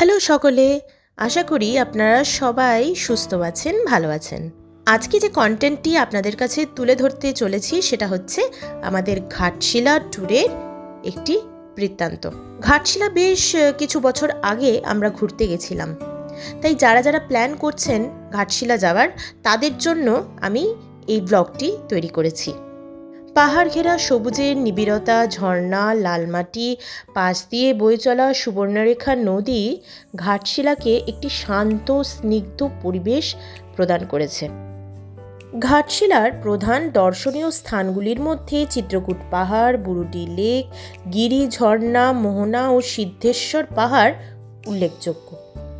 Hello সকলে, আশা করি আপনারা সবাই সুস্থ আছেন, ভালো আছেন। আজকে যে কন্টেন্টটি আপনাদের কাছে তুলে ধরতে চলেছি সেটা হচ্ছে আমাদের ঘাটশিলা ট্যুরের একটি বৃত্তান্ত। ঘাটশিলা বেশ কিছু বছর আগে আমরা ঘুরতে গেছিলাম। তাই যারা যারা প্ল্যান করছেন ঘাটশিলা যাওয়ার, তাদের জন্য আমি এই ব্লগটি তৈরি করেছি। পাহাড় ঘেরা সবুজের নিবিড়তা, ঝর্ণা, লালমাটি, পাশ দিয়ে বয়ে চলা সুবর্ণরেখা নদী ঘাটশিলাকে একটি শান্ত, স্নিগ্ধ পরিবেশ প্রদান করেছে। ঘাটশিলার প্রধান দর্শনীয় স্থানগুলির মধ্যে চিত্রকূট পাহাড়, বুরুটি লেক, গিরি ঝর্ণা, মোহনা ও সিদ্ধেশ্বর পাহাড় উল্লেখযোগ্য।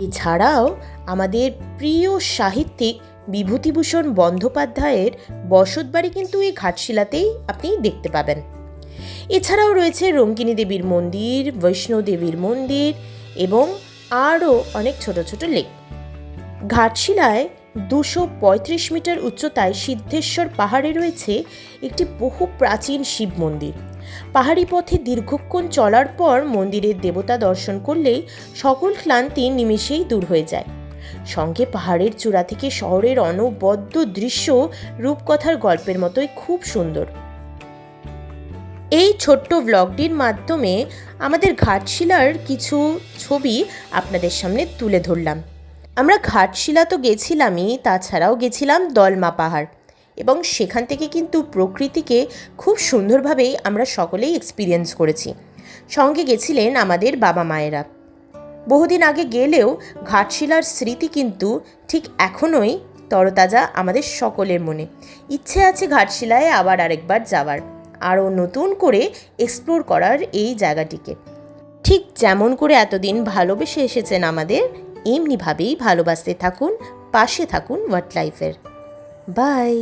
এছাড়াও আমাদের প্রিয় সাহিত্যিক বিভূতিভূষণ বন্দ্যোপাধ্যায়ের বসতবাড়ি কিন্তু এই ঘাটশিলাতেই আপনি দেখতে পাবেন। এছাড়াও রয়েছে রঙ্কিনী দেবীর মন্দির, বৈষ্ণো দেবীর মন্দির এবং আরও অনেক ছোট ছোট লেক। ঘাটশিলায় দুশো পঁয়ত্রিশ মিটার উচ্চতায় সিদ্ধেশ্বর পাহাড়ে রয়েছে একটি বহু প্রাচীন শিব মন্দির। পাহাড়ি পথে দীর্ঘক্ষণ চলার পর মন্দিরের দেবতা দর্শন করলেই সকল ক্লান্তি নিমেষেই দূর হয়ে যায়। সঙ্গে পাহাড়ের চূড়া থেকে শহরের অনবদ্য দৃশ্য রূপকথার গল্পের মতোই খুব সুন্দর। এই ছোট্ট ব্লগটির মাধ্যমে আমাদের ঘাটশিলার কিছু ছবি আপনাদের সামনে তুলে ধরলাম। আমরা ঘাটশিলা তো গেছিলামই, তাছাড়াও গেছিলাম দলমা পাহাড় এবং সেখান থেকে কিন্তু প্রকৃতিকে খুব সুন্দরভাবেই আমরা সকলেই এক্সপিরিয়েন্স করেছি। সঙ্গে গেছিলেন আমাদের বাবা মায়েরা। বহুদিন আগে গেলেও ঘাটশিলার স্মৃতি কিন্তু ঠিক এখনোই তরতাজা আমাদের সকলের মনে। ইচ্ছে আছে ঘাটশিলায় আবার আরেকবার যাওয়ার, আরও নতুন করে এক্সপ্লোর করার এই জায়গাটিকে। ঠিক যেমন করে এতদিন ভালোবেসে এসেছেন আমাদের, এমনিভাবেই ভালোবাসতে থাকুন, পাশে থাকুন ওয়ার্ড লাইফের বাই